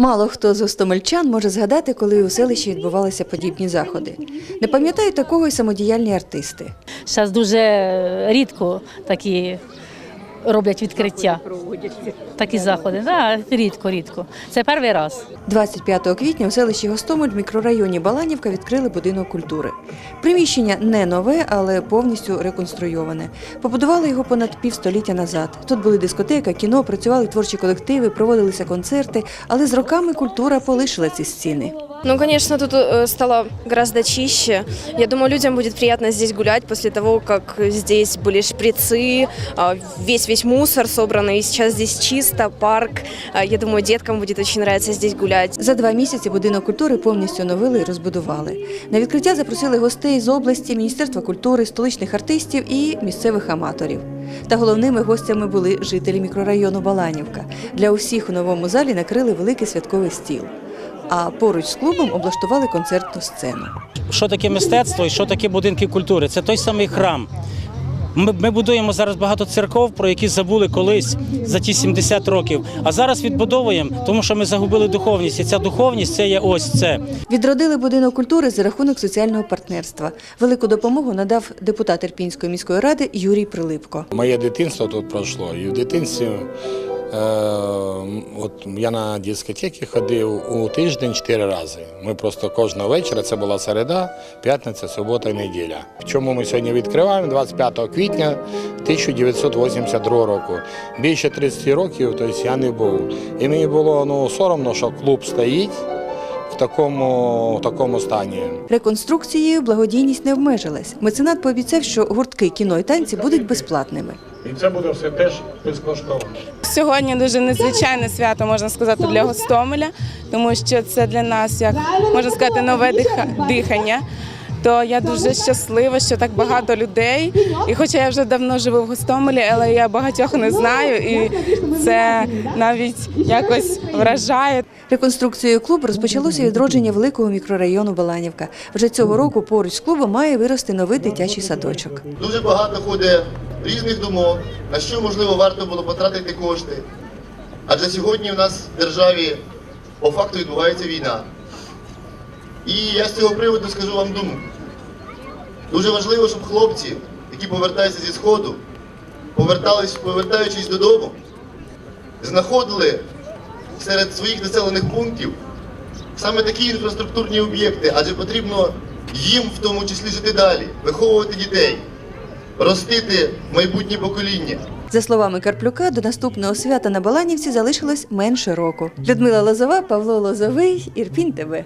Мало хто з гостомельчан може згадати, коли у селищі відбувалися подібні заходи. Не пам'ятають такого й самодіяльні артисти. Зараз дуже рідко такі роблять відкриття. Такі заходи. Да, рідко, рідко. Це перший раз. 25 квітня у селищі Гостомель в мікрорайоні Баланівка відкрили будинок культури. Приміщення не нове, але повністю реконструйоване. Побудували його понад півстоліття назад. Тут були дискотека, кіно, працювали творчі колективи, проводилися концерти, але з роками культура полишила ці стіни. Ну, конечно, тут э, стало гораздо чище. Я думаю, людям будет приятно здесь гулять после того, как здесь были шприцы, а, весь весь мусор собранный, и сейчас здесь чисто, парк. А, Я думаю, деткам будет очень нравиться здесь гулять. За два місяці будинок культури повністю оновили і розбудували. На відкриття запросили гостей з області, Міністерства культури, столичних артистів і місцевих аматорів. Та головними гостями були жителі мікрорайону Баланівка. Для усіх у новому залі накрили великий святковий стіл. А поруч з клубом облаштували концертну сцену. що таке мистецтво і що таке будинки культури. Це той самий храм. Ми, ми будуємо зараз багато церков, про які забули колись за ті 70 років. А зараз відбудовуємо, тому що ми загубили духовність. І ця духовність це є ось це. Відродили будинок культури за рахунок соціального партнерства. Велику допомогу надав депутат Ірпінської міської ради Юрій Прилипко. Моє дитинство тут пройшло. І в дитинстві от я на дискотеки ходив у тиждень чотири рази. Ми просто кожного вечора, це була середа, п'ятниця, субота і неділя. Чому ми сьогодні відкриваємо 25 квітня 1982 року. Більше 30 років тобто я не був. І мені було ну, соромно, що клуб стоїть в такому, в такому стані. Реконструкцією благодійність не обмежилась. Меценат пообіцяв, що гуртки кіно і танці будуть безплатними. І це буде все теж безкоштовно. Сьогодні дуже незвичайне свято, можна сказати, для Гостомеля, тому що це для нас, як можна сказати, нове дихання. То я дуже щаслива, що так багато людей. І хоча я вже давно живу в Гостомелі, але я багатьох не знаю, і це навіть якось вражає. Реконструкцією клубу розпочалося відродження великого мікрорайону Баланівка. Вже цього року поруч з клубом має вирости новий дитячий садочок. Дуже багато ходить різних думок, на що можливо варто було потратити кошти. Адже сьогодні в нас в державі по факту відбувається війна. І я з цього приводу скажу вам думку. Дуже важливо, щоб хлопці, які повертаються зі сходу, повертаючись додому, знаходили серед своїх населених пунктів саме такі інфраструктурні об'єкти, адже потрібно їм в тому числі жити далі, виховувати дітей, ростити майбутнє покоління. За словами Карплюка, до наступного свята на Баланівці залишилось менше року. Людмила Лозова, Павло Лозовий, Ірпінь ТВ.